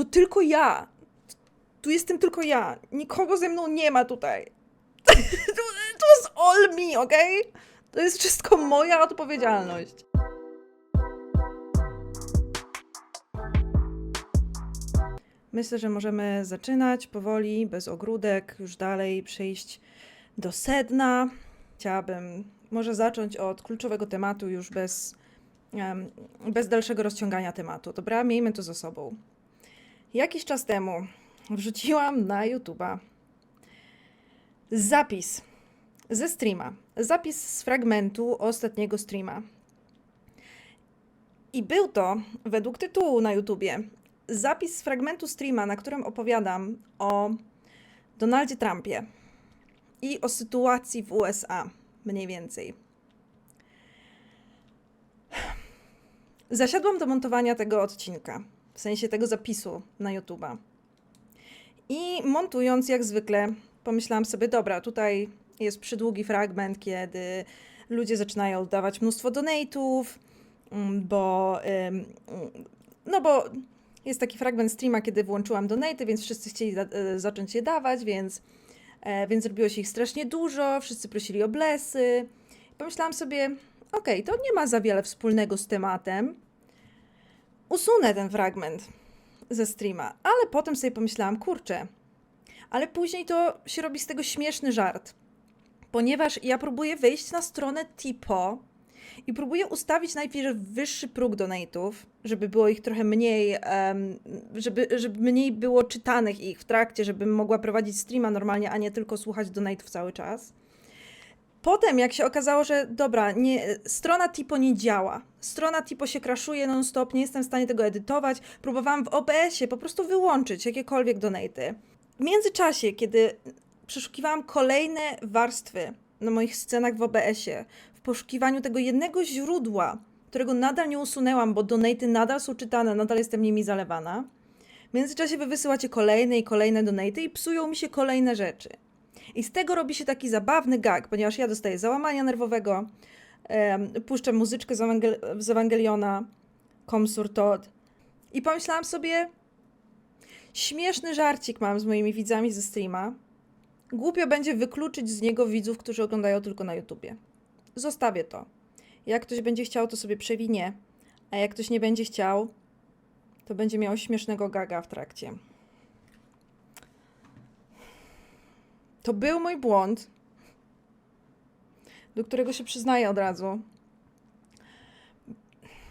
To tylko ja. Tu jestem tylko ja. Nikogo ze mną nie ma tutaj. to, jest all me, okej? To jest wszystko moja odpowiedzialność. Myślę, że możemy zaczynać powoli, bez ogródek, już dalej przejść do sedna. Chciałabym może zacząć od kluczowego tematu, już bez, bez dalszego rozciągania tematu. Dobra, miejmy to za sobą. Jakiś czas temu wrzuciłam na YouTube'a zapis ze streama. Zapis z fragmentu ostatniego streama. I był to, według tytułu na YouTubie, zapis z fragmentu streama, na którym opowiadam o Donaldzie Trumpie i o sytuacji w USA, mniej więcej. Zasiadłam do montowania tego odcinka, w sensie tego zapisu na YouTube'a. I montując, jak zwykle, pomyślałam sobie, dobra, tutaj jest przydługi fragment, kiedy ludzie zaczynają dawać mnóstwo donate'ów, mm, bo, no bo jest taki fragment streama, kiedy włączyłam donaty, więc wszyscy chcieli e, zacząć je dawać, więc, e, więc zrobiło się ich strasznie dużo, wszyscy prosili o blesy. Pomyślałam sobie, okej, to nie ma za wiele wspólnego z tematem. Usunę ten fragment ze streama, ale potem sobie pomyślałam, kurczę, ale później to się robi z tego śmieszny żart, ponieważ ja próbuję wejść na stronę Tipo i próbuję ustawić najpierw wyższy próg donate'ów, żeby było ich trochę mniej, żeby, żeby mniej było czytanych ich w trakcie, żebym mogła prowadzić streama normalnie, a nie tylko słuchać donate'ów cały czas. Potem, jak się okazało, że dobra, nie, strona Tipo nie działa, strona Tipo się kraszuje non-stop, nie jestem w stanie tego edytować, próbowałam w OBS-ie po prostu wyłączyć jakiekolwiek donaty. W międzyczasie, kiedy przeszukiwałam kolejne warstwy na moich scenach w OBS-ie, w poszukiwaniu tego jednego źródła, którego nadal nie usunęłam, bo donaty nadal są czytane, nadal jestem nimi zalewana. W międzyczasie wy wysyłacie kolejne i kolejne donaty i psują mi się kolejne rzeczy. I z tego robi się taki zabawny gag, ponieważ ja dostaję załamania nerwowego, em, puszczam muzyczkę z, Ewangel- z Ewangeliona, Komsur i pomyślałam sobie, śmieszny żarcik mam z moimi widzami ze streama. Głupio będzie wykluczyć z niego widzów, którzy oglądają tylko na YouTubie. Zostawię to. Jak ktoś będzie chciał, to sobie przewinie, a jak ktoś nie będzie chciał, to będzie miał śmiesznego gaga w trakcie. To był mój błąd, do którego się przyznaję od razu.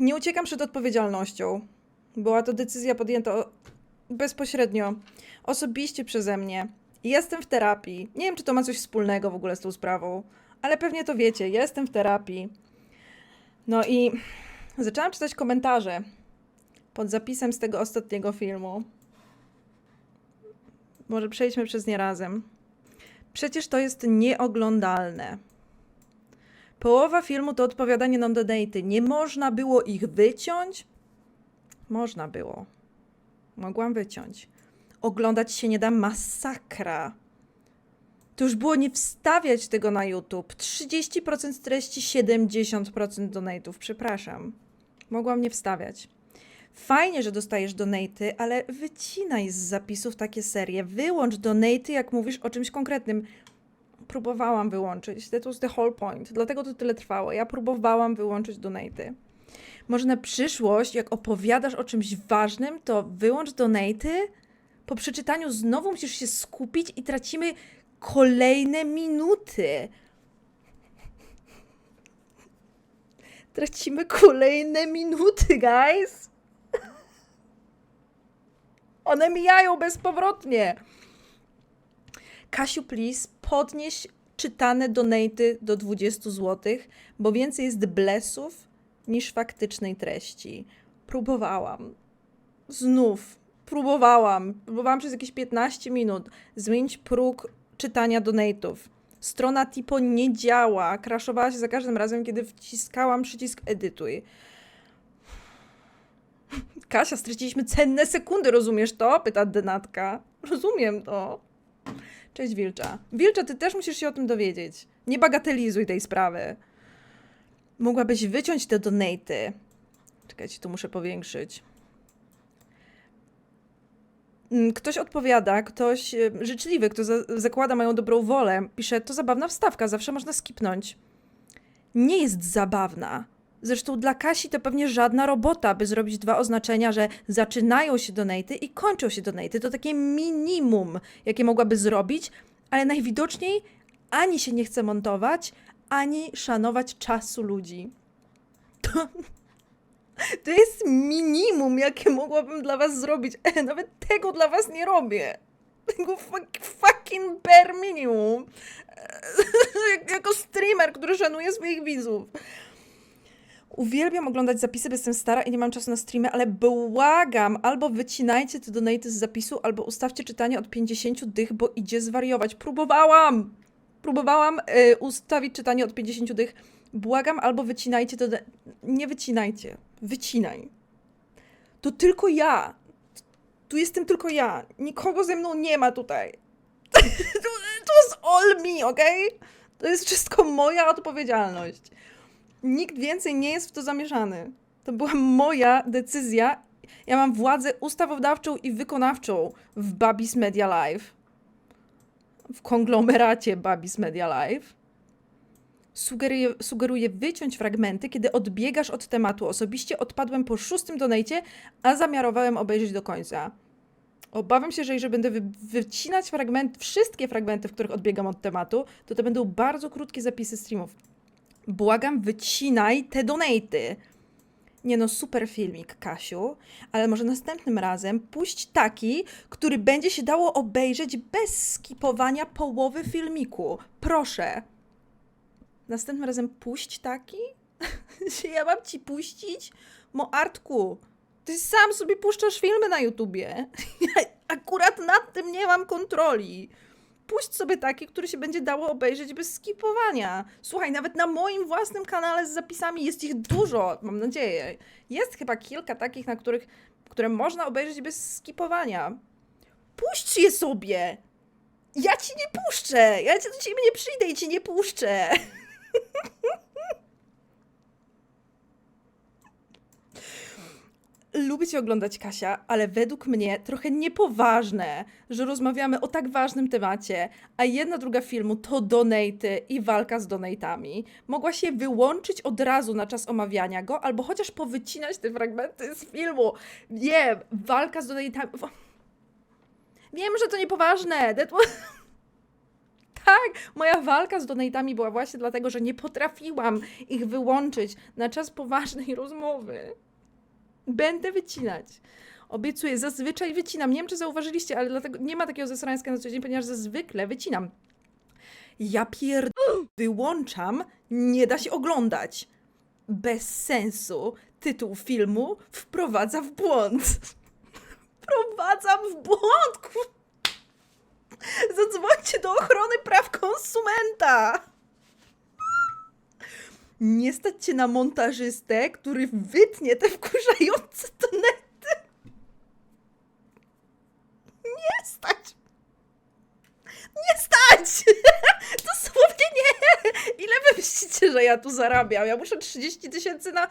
Nie uciekam przed odpowiedzialnością. Była to decyzja podjęta bezpośrednio, osobiście przeze mnie. Jestem w terapii. Nie wiem, czy to ma coś wspólnego w ogóle z tą sprawą, ale pewnie to wiecie. Jestem w terapii. No i zaczęłam czytać komentarze pod zapisem z tego ostatniego filmu. Może przejdźmy przez nie razem. Przecież to jest nieoglądalne. Połowa filmu to odpowiadanie na donaty. Nie można było ich wyciąć? Można było. Mogłam wyciąć. Oglądać się nie da masakra. To już było nie wstawiać tego na YouTube. 30% treści, 70% donatów. Przepraszam. Mogłam nie wstawiać. Fajnie, że dostajesz donaty, ale wycinaj z zapisów takie serie. Wyłącz donaty, jak mówisz o czymś konkretnym. Próbowałam wyłączyć. That was the whole point. Dlatego to tyle trwało. Ja próbowałam wyłączyć donaty. Może na przyszłość, jak opowiadasz o czymś ważnym, to wyłącz donaty. Po przeczytaniu znowu musisz się skupić i tracimy kolejne minuty. Tracimy kolejne minuty, guys. One mijają bezpowrotnie. Kasiu, please, podnieś czytane donaty do 20 zł, bo więcej jest blesów niż faktycznej treści. Próbowałam. Znów. Próbowałam. Próbowałam przez jakieś 15 minut zmienić próg czytania donate'ów. Strona Tipo nie działa. Kraszowała się za każdym razem, kiedy wciskałam przycisk edytuj. Kasia, straciliśmy cenne sekundy, rozumiesz to? Pyta Denatka. Rozumiem to. Cześć Wilcza. Wilcza, ty też musisz się o tym dowiedzieć. Nie bagatelizuj tej sprawy. Mogłabyś wyciąć te donaty. Czekajcie, tu muszę powiększyć. Mm, Ktoś odpowiada, ktoś e, życzliwy, kto za zakłada moją dobrą wolę, pisze, to zabawna wstawka, zawsze można skipnąć. Nie jest zabawna. Zresztą dla Kasi to pewnie żadna robota, by zrobić dwa oznaczenia, że zaczynają się donaty i kończą się donaty. To takie minimum, jakie mogłaby zrobić, ale najwidoczniej ani się nie chce montować, ani szanować czasu ludzi. To, to jest minimum, jakie mogłabym dla was zrobić. E, nawet tego dla was nie robię. Tego fuck, fucking bare minimum. E, jak- jako streamer, który szanuje swoich widzów. Uwielbiam oglądać zapisy, bo jestem stara i nie mam czasu na streamy, ale błagam, albo wycinajcie te donaty z zapisu, albo ustawcie czytanie od 50 dych, bo idzie zwariować. Próbowałam! Próbowałam y, ustawić czytanie od 50 dych. Błagam, albo wycinajcie to. Nie wycinajcie. Wycinaj. To tylko ja. Tu jestem tylko ja. Nikogo ze mną nie ma tutaj. to, jest all me, okej? To jest wszystko moja odpowiedzialność. Nikt więcej nie jest w to zamieszany. To była moja decyzja. Ja mam władzę ustawodawczą i wykonawczą w Babis Media Live. W konglomeracie Babis Media Live. Sugeruję, sugeruję wyciąć fragmenty, kiedy odbiegasz od tematu. Osobiście odpadłem po szóstym donajcie, a zamiarowałem obejrzeć do końca. Obawiam się, że jeżeli będę wy wycinać fragment, wszystkie fragmenty, w których odbiegam od tematu, to to będą bardzo krótkie zapisy streamów. Błagam, wycinaj te donaty. Nie no, super filmik, Kasiu, ale może następnym razem puść taki, który będzie się dało obejrzeć bez skipowania połowy filmiku. Proszę. Następnym razem puść taki? Czy ja mam ci puścić? Mo Artku, ty sam sobie puszczasz filmy na YouTubie. Ja akurat nad tym nie mam kontroli. Puść sobie taki, który się będzie dało obejrzeć bez skipowania. Słuchaj, nawet na moim własnym kanale z zapisami jest ich dużo, mam nadzieję. Jest chyba kilka takich, na których, które można obejrzeć bez skipowania. Puść je sobie! Ja ci nie puszczę! Ja do ciebie nie przyjdę i ci nie puszczę! Lubię cię oglądać, Kasia, ale według mnie trochę niepoważne, że rozmawiamy o tak ważnym temacie, a jedna druga filmu to donaty i walka z donatami. Mogła się wyłączyć od razu na czas omawiania go, albo chociaż powycinać te fragmenty z filmu. Wiem, walka z donatami. Wiem, że to niepoważne. That was... Tak, moja walka z donatami była właśnie dlatego, że nie potrafiłam ich wyłączyć na czas poważnej rozmowy. Będę wycinać. Obiecuję, zazwyczaj wycinam. Nie wiem, czy zauważyliście, ale dlatego nie ma takiego zesrańska na co dzień, ponieważ zazwykle wycinam. Ja pierd... Wyłączam, nie da się oglądać. Bez sensu. Tytuł filmu wprowadza w błąd. Wprowadzam w błąd! Zadzwońcie do ochrony praw konsumenta! Nie stać cię na montażystę, który wytnie te wkurzające tonety. Nie stać. Nie stać! Dosłownie nie! Ile wy myślicie, że ja tu zarabiam? Ja muszę 30 tysięcy na,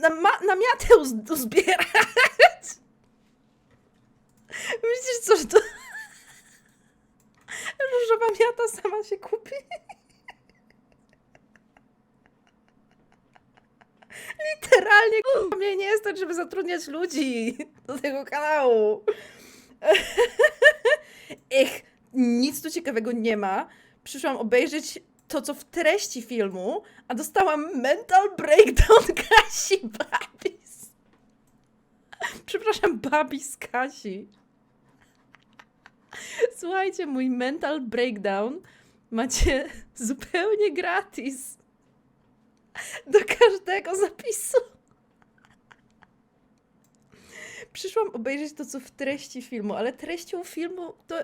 na, ma, na miatę uz- uzbierać. Myślisz co, że to... Różowa miata sama się kupi? Literalnie k***a, mnie nie stać, żeby zatrudniać ludzi do tego kanału. Ech, nic tu ciekawego nie ma. Przyszłam obejrzeć to, co w treści filmu, a dostałam mental breakdown Kasi Babis. Przepraszam, Babis Kasi. Słuchajcie, mój mental breakdown macie zupełnie gratis do każdego zapisu. Przyszłam obejrzeć to, co w treści filmu, ale treścią filmu to.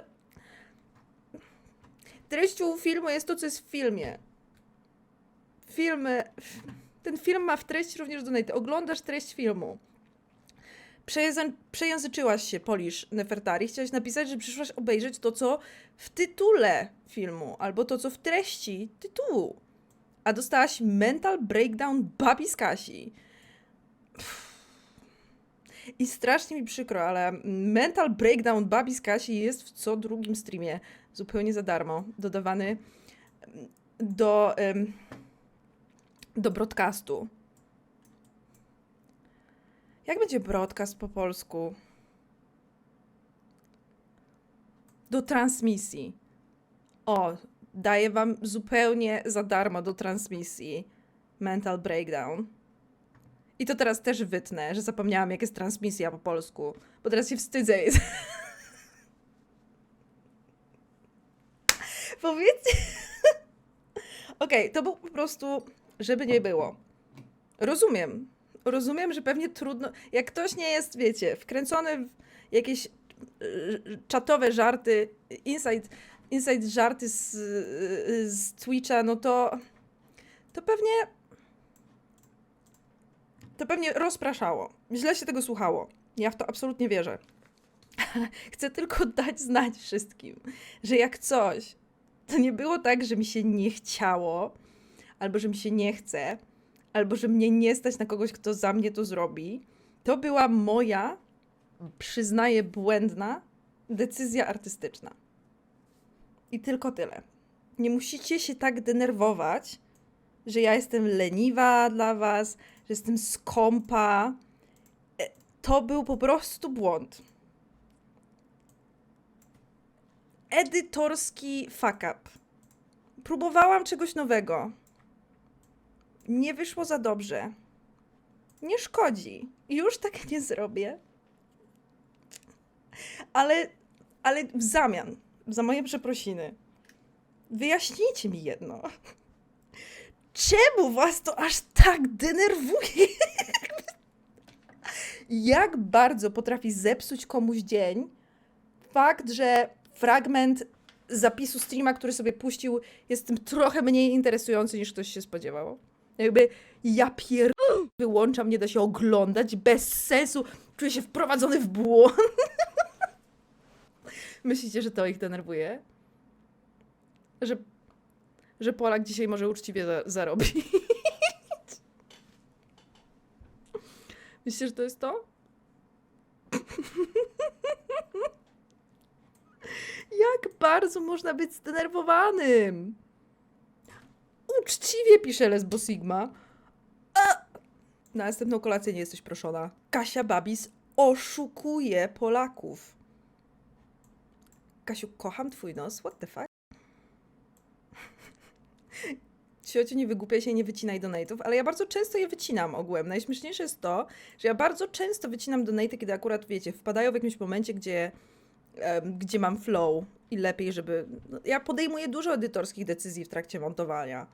Treścią filmu jest to, co jest w filmie. Filmy. Ten film ma w treści również donate. Oglądasz treść filmu. Przejęzy- Przejęzyczyłaś się, Polisz Nefertari. Chciałaś napisać, że przyszłaś obejrzeć to, co w tytule filmu, albo to, co w treści tytułu a dostałaś mental breakdown babi z Kasi. I strasznie mi przykro, ale Mental Breakdown Babi z Kasi jest w co drugim streamie. Zupełnie za darmo. Dodawany do, em, do broadcastu. Jak będzie broadcast po polsku? Do transmisji. O, daję wam zupełnie za darmo do transmisji Mental Breakdown. I to teraz też wytnę, że zapomniałam, jak jest transmisja po polsku, bo teraz się wstydzę. Powiedzcie. Okej, to był po prostu, żeby nie było. Rozumiem. Rozumiem, że pewnie trudno. Jak ktoś nie jest, wiecie, wkręcony w jakieś y, czatowe żarty, inside, inside żarty z, z Twitcha, no to. To pewnie. To pewnie rozpraszało. Źle się tego słuchało. Ja w to absolutnie wierzę. Chcę tylko dać znać wszystkim, że jak coś, to nie było tak, że mi się nie chciało, albo że mi się nie chce, albo że mnie nie stać na kogoś, kto za mnie to zrobi. To była moja, przyznaję, błędna decyzja artystyczna. I tylko tyle. Nie musicie się tak denerwować, że ja jestem leniwa dla was, że jestem skąpa. E, To był po prostu błąd. Edytorski fuck up. Próbowałam czegoś nowego. Nie wyszło za dobrze. Nie szkodzi. Już tak nie zrobię. Ale, ale w zamian, za moje przeprosiny, wyjaśnijcie mi jedno. Czemu was to aż tak denerwuje? Jak bardzo potrafi zepsuć komuś dzień fakt, że fragment zapisu streama, który sobie puścił, jest tym trochę mniej interesujący niż ktoś się spodziewał. Jakby ja pier... wyłączam, nie da się oglądać, bez sensu, czuję się wprowadzony w błąd. Myślicie, że to ich denerwuje? Że, że Polak dzisiaj może uczciwie za zarobić? Myślicie, że to jest to? Jak bardzo można być zdenerwowanym? Uczciwie pisze Lesbo Sigma. A! Na następną kolację nie jesteś proszona. Kasia Babis oszukuje Polaków. Kasiu, kocham twój nos. What the fuck? Ciociu, nie wygłupiaj się nie wycinaj donate'ów, ale ja bardzo często je wycinam ogółem. Najśmieszniejsze jest to, że ja bardzo często wycinam donate'y, kiedy akurat, wiecie, wpadają w jakimś momencie, gdzie, em, gdzie mam flow i lepiej, żeby... No, ja podejmuję dużo edytorskich decyzji w trakcie montowania.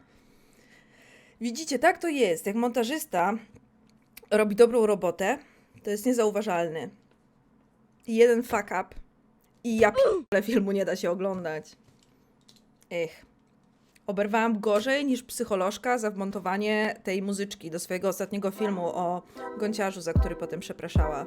Widzicie, tak to jest. Jak montażysta robi dobrą robotę, to jest niezauważalny. Jeden fuck up i ja ale filmu nie da się oglądać. Ech. Oberwałam gorzej niż psycholożka za wmontowanie tej muzyczki do swojego ostatniego filmu o gąciarzu, za który potem przepraszała.